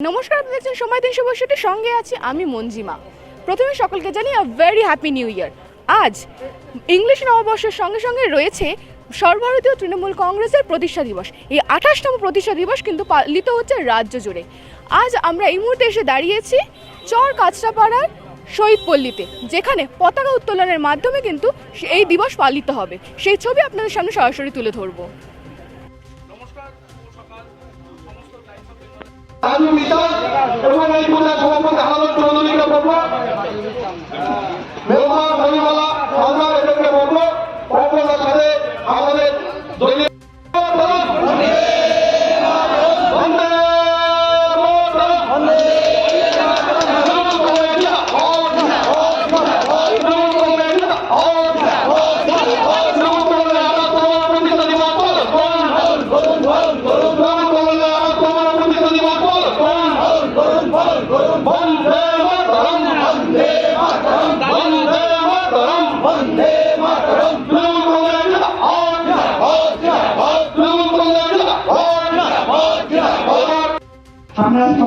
নমস্কার, আপনি দেখছেন সময় তিনশো বছরটির সঙ্গে আছি আমি মঞ্জিমা। প্রথমে সকলকে জানি a very happy new year আজ ইংলিশ নববর্ষের সঙ্গে সঙ্গে রয়েছে সর্বভারতীয় তৃণমূল কংগ্রেসের প্রতিষ্ঠা দিবস। এই আঠাশতম প্রতিষ্ঠা দিবস কিন্তু পালিত হচ্ছে রাজ্য জুড়ে। আজ আমরা এই মুহূর্তে এসে দাঁড়িয়েছি চর কাঁচরাপাড়ার শহীদ পল্লীতে যেখানে পতাকা উত্তোলনের মাধ্যমে কিন্তু এই দিবস পালিত হবে। সেই ছবি আপনাদের সামনে সরাসরি তুলে ধরবো। আমি মিতাল এবং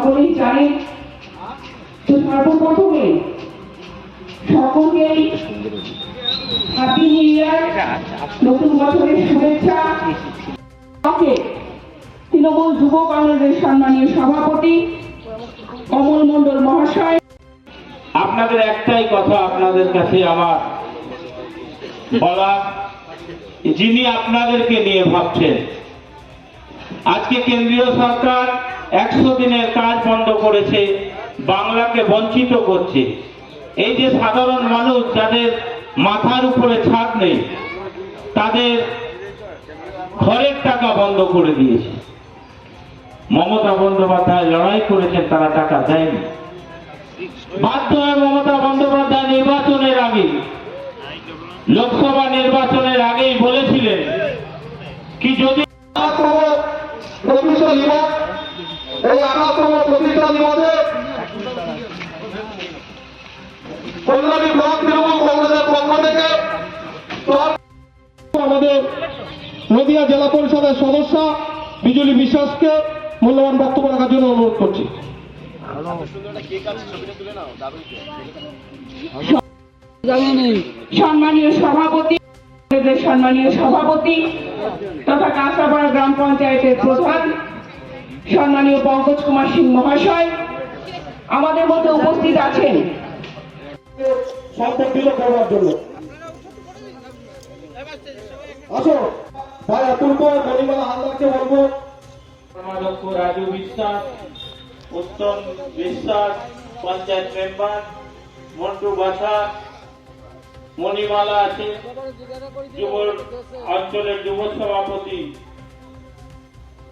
সকলেই জানি যে সর্বপ্রথমে সকলকেই হ্যাপি নিউ ইয়ার নতুন বছরের শুভেচ্ছা। আমাকে তৃণমূল যুব কংগ্রেসের সম্মানীয় সভাপতি কমল মণ্ডল মহাশয়। আপনাদের একটাই কথা আপনাদের কাছে আমার বলা, যিনি আপনাদেরকে নিয়ে ভাবছেন, আজকে কেন্দ্রীয় সরকার একশো দিনের কাজ বন্ধ করেছে, বাংলাকে বঞ্চিত করছে। এই যে সাধারণ মানুষ যাদের মাথার উপরে ছাদ নেই, তাদের ঘরের টাকা বন্ধ করে দিয়েছে। মমতা বন্দ্যোপাধ্যায় লড়াই করেছেন, তারা টাকা দেয়নি। বাধ্য হয়ে মমতা বন্দ্যোপাধ্যায় নির্বাচনের আগে লোকসভা নির্বাচনের আগেই বলেছিলেন, কি যদি এই দিবসে কল্যাণী ব্লক তৃণমূল কংগ্রেসের পক্ষ থেকে আমাদের নদিয়া জেলা পরিষদের সদস্য বিজুলি বিশ্বাসকে মূল্যবান বক্তব্য রাখার জন্য অনুরোধ করছি। সম্মানীয় সভাপতি সম্মানীয় সভাপতি তথা কাঁচরাপাড়া গ্রাম পঞ্চায়েতের প্রধান সম্মানীয় পঙ্কজ কুমার সিং মহাশয় আমাদের মধ্যে উপস্থিত আছেন। সম্পর্কিত করবার জন্য। আসো ভাই অতুল মণিমালা হালদারকে বলব। কর্মাধ্যক্ষ রাজু বিশ্বাস উত্তম বিশ্বাস পঞ্চায়েত মেম্বার মন্টু বাছা মণিমালা আছে যুব অঞ্চলের যুব সভাপতি।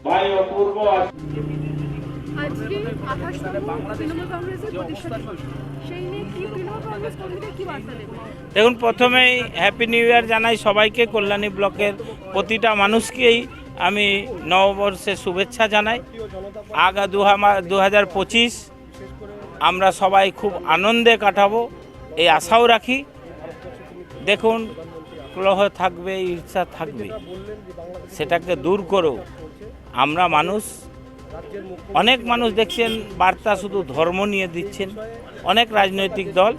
ভাই অপূর্ব আজকে তৃণমূল কংগ্রেসের প্রতিষ্ঠা সেই নিয়ে কি তৃণমূল কংগ্রেস কর্মীদের কি বার্তা দেখুন প্রথমেই হ্যাপি নিউ ইয়ার জানাই সবাইকে কল্যাণী ব্লকের প্রতিটা মানুষকেই আমি নববর্ষের শুভেচ্ছা জানাই। আগা দু দু হাজার পঁচিশ আমরা সবাই খুব আনন্দে কাটাবো এই আশাও রাখি। দেখুন কলহ থাকবে ঈর্ষা থাকবে সেটাকে দূর করেও আমরা মানুষ, অনেক মানুষ দেখছেন, বার্তা শুধু ধর্ম নিয়ে দিচ্ছেন, অনেক রাজনৈতিক দল,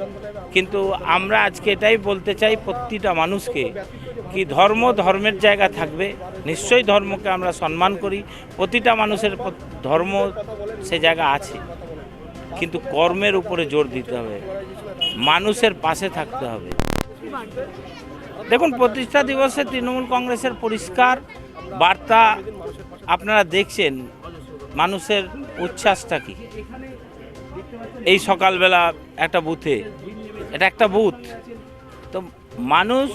কিন্তু আমরা আজকে এটাই বলতে চাই প্রতিটা মানুষকে কি ধর্ম ধর্মের জায়গা থাকবে, নিশ্চয়ই ধর্মকে আমরা সম্মান করি, প্রতিটা মানুষের ধর্ম সে জায়গা আছে, কিন্তু কর্মের উপরে জোর দিতে হবে, মানুষের পাশে থাকতে হবে। দেখুন, প্রতিষ্ঠা দিবসে তৃণমূল কংগ্রেসের পরিষ্কার বার্তা আপনারা দেখছেন মানুষের উচ্ছ্বাসটা কি? এই সকালবেলা একটা বুথে, এটা একটা বুথ। তো মানুষ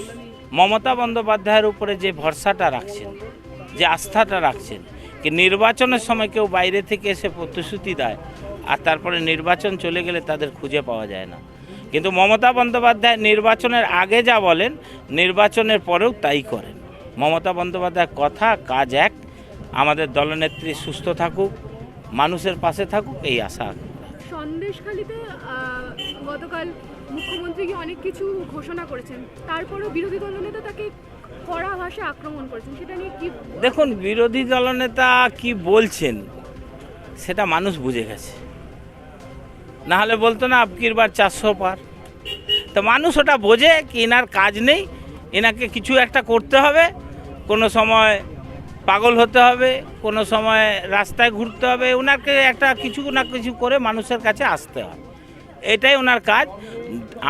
মমতা বন্দ্যোপাধ্যায়ের উপরে যে ভরসাটা রাখছেন, যে আস্থাটা রাখছেন, কি নির্বাচনের সময় কেউ বাইরে থেকে এসে প্রতিশ্রুতি দেয় আর তারপরে নির্বাচন চলে গেলে তাদের খুঁজে পাওয়া যায় না। কিন্তু মমতা বন্দ্যোপাধ্যায় নির্বাচনের আগে যা বলেন, নির্বাচনের পরেও তাই করেন। মমতা বন্দ্যোপাধ্যায়ের কথা, কাজ এক আমাদের দলনেত্রী সুস্থ থাকুক মানুষের পাশে থাকুক এই আশা সন্দেশখালিতে গতকাল মুখ্যমন্ত্রী অনেক কিছু ঘোষণা করেছেন। তারপরেও বিরোধী দলনেতা তাকে কড়া ভাষায় আক্রমণ করেছেন। সেটা নিয়ে কি দেখুন বিরোধী দলনেতা কি বলছেন সেটা মানুষ বুঝে গেছে। না হলে বলতো না আপকির বার চারশো পার? তো মানুষ ওটা বোঝে কি এনার কাজ নেই এনাকে কিছু একটা করতে হবে। কোনো সময় পাগল হতে হবে কোনো সময় রাস্তায় ঘুরতে হবে ওনাকে একটা কিছু না কিছু করে মানুষের কাছে আসতে হবে এটাই ওনার কাজ।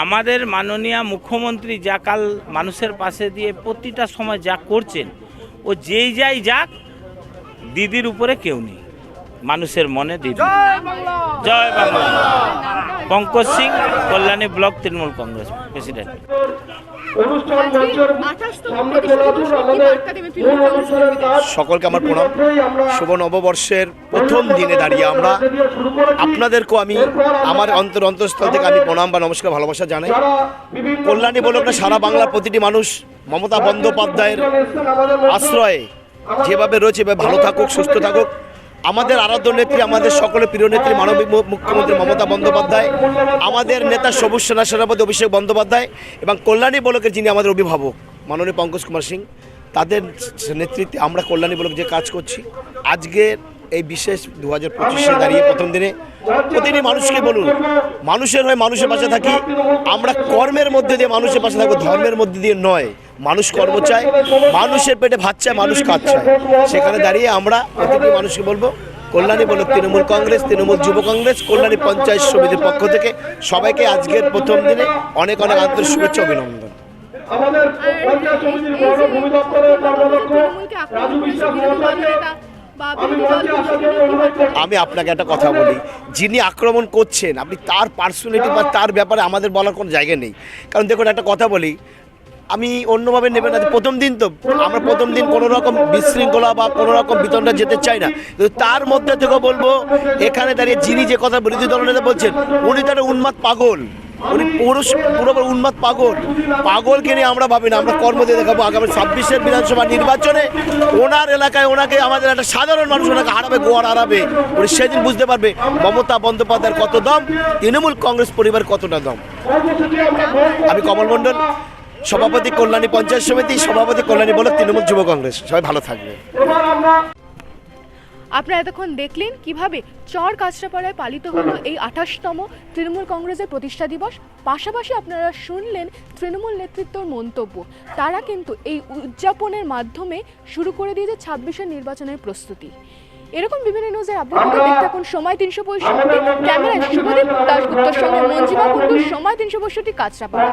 আমাদের মাননীয় মুখ্যমন্ত্রী যা কাল মানুষের পাশে দিয়ে প্রতিটা সময় যা করছেন ও যেই যাই যাক দিদির উপরে কেউ নেই। মানুষের মনে দিদি। জয় Bangla. Pankaj Singh Kalyani block Trinamool Congress president. সকলকে আমার প্রণাম। শুভ নববর্ষের প্রথম দিনে দাঁড়িয়ে আমরা। আপনাদেরকেও আমি আমার অন্তর অন্তঃস্থল থেকে আমি প্রণাম বা নমস্কার ভালোবাসা জানাই। কল্যাণী বলক না সারা বাংলার প্রতিটি মানুষ মমতা বন্দ্যোপাধ্যায়ের। আশ্রয়ে যেভাবে রয়েছে এভাবে ভালো থাকুক সুস্থ থাকুক। আমাদের আরাধ্য নেত্রী আমাদের সকলের প্রিয় নেত্রী মানবিক মুখ্যমন্ত্রী মমতা বন্দ্যোপাধ্যায় আমাদের নেতা সবুজ সেনা সেনাপতি অভিষেক বন্দ্যোপাধ্যায় এবং কল্যাণী বলকের যিনি আমাদের অভিভাবক মাননীয় পঙ্কজ কুমার সিং তাদের নেতৃত্বে আমরা কল্যাণী বলক যে কাজ করছি। আজকের এই বিশেষ দু হাজার পঁচিশে দাঁড়িয়ে প্রথম দিনে প্রতিটি মানুষকে বলুন মানুষের হয়ে মানুষের পাশে থাকি আমরা কর্মের মধ্যে দিয়ে মানুষের পাশে থাকব ধর্মের মধ্যে দিয়ে নয়। মানুষ কর্ম চায় মানুষের পেটে ভাত চায় মানুষ কাজ চায়। সেখানে দাঁড়িয়ে আমরা প্রতিটি মানুষকে বলব কল্যাণী বলক তৃণমূল কংগ্রেস তৃণমূল যুব কংগ্রেস কল্যাণী পঞ্চায়েত সমিতির পক্ষ থেকে সবাইকে আজকের প্রথম দিনে অনেক অনেক আন্তরিক শুভেচ্ছা অভিনন্দন। আমাদের পঞ্চায়েত সমিতির বড় ভূমি দপ্তরের কর্মদক্ষ রাজু বিশ্বাস মহাশয়কে আমি মঞ্চে আসার জন্য অনুরোধ করছি। আমি আপনাকে একটা কথা বলি যিনি আক্রমণ করছেন আপনি তার পার্সোনালিটি বা তার ব্যাপারে আমাদের বলার কোনো জায়গা নেই। কারণ দেখুন একটা কথা বলি আমি অন্যভাবে নেবেন না। প্রথম দিন তো আমরা প্রথম দিন কোনো রকম বিশৃঙ্খলা বা কোনো রকম বিতণ্ডা যেতে চাই না। কিন্তু তার মধ্যে থেকে বলব, এখানে দাঁড়িয়ে যিনি যে কথা বিরোধী দলনেতা বলছেন, উনি তো একটা উন্মাদ পাগল। উনি পুরুষ, পুরোপুরি উন্মাদ পাগল। পাগলকে নিয়ে আমরা ভাবি না, আমরা কর্ম দিয়ে দেখাবো। আগামী ছাব্বিশের বিধানসভা নির্বাচনে ওনার এলাকায় ওনাকে আমাদের একটা সাধারণ মানুষ ওনাকে হারাবে, গোয়ার হারাবে। উনি সেদিন বুঝতে পারবে মমতা বন্দ্যোপাধ্যায়ের কত দম, তৃণমূল কংগ্রেস পরিবার কতটা দম। আমি কমল মণ্ডল সভাপতি কল্যাণী পঞ্চায়েত সমিতি, সভাপতি কল্যাণী বলক তৃণমূল যুব কংগ্রেস। সবাই ভালো থাকবে। আপনারা এতক্ষণ দেখলেন কীভাবে চর কাঁচরাপাড়ায় পালিত হলো এই আঠাশতম তৃণমূল কংগ্রেসের প্রতিষ্ঠা দিবস। পাশাপাশি আপনারা শুনলেন তৃণমূল নেতৃত্বর মন্তব্য। তারা কিন্তু এই উদযাপনের মাধ্যমে শুরু করে দিয়েছে ছাব্বিশের নির্বাচনের প্রস্তুতি। এরকম বিভিন্ন নিউজের আপডেট দেখতে থাকুন সময় তিনশো পঁয়ষট্টি। ক্যামেরায় শুভদীপ দাশগুপ্তর সঙ্গে মঞ্জিমা কুন্ডুর সময় তিনশো পঁয়ষট্টি কাঁচরাপাড়া।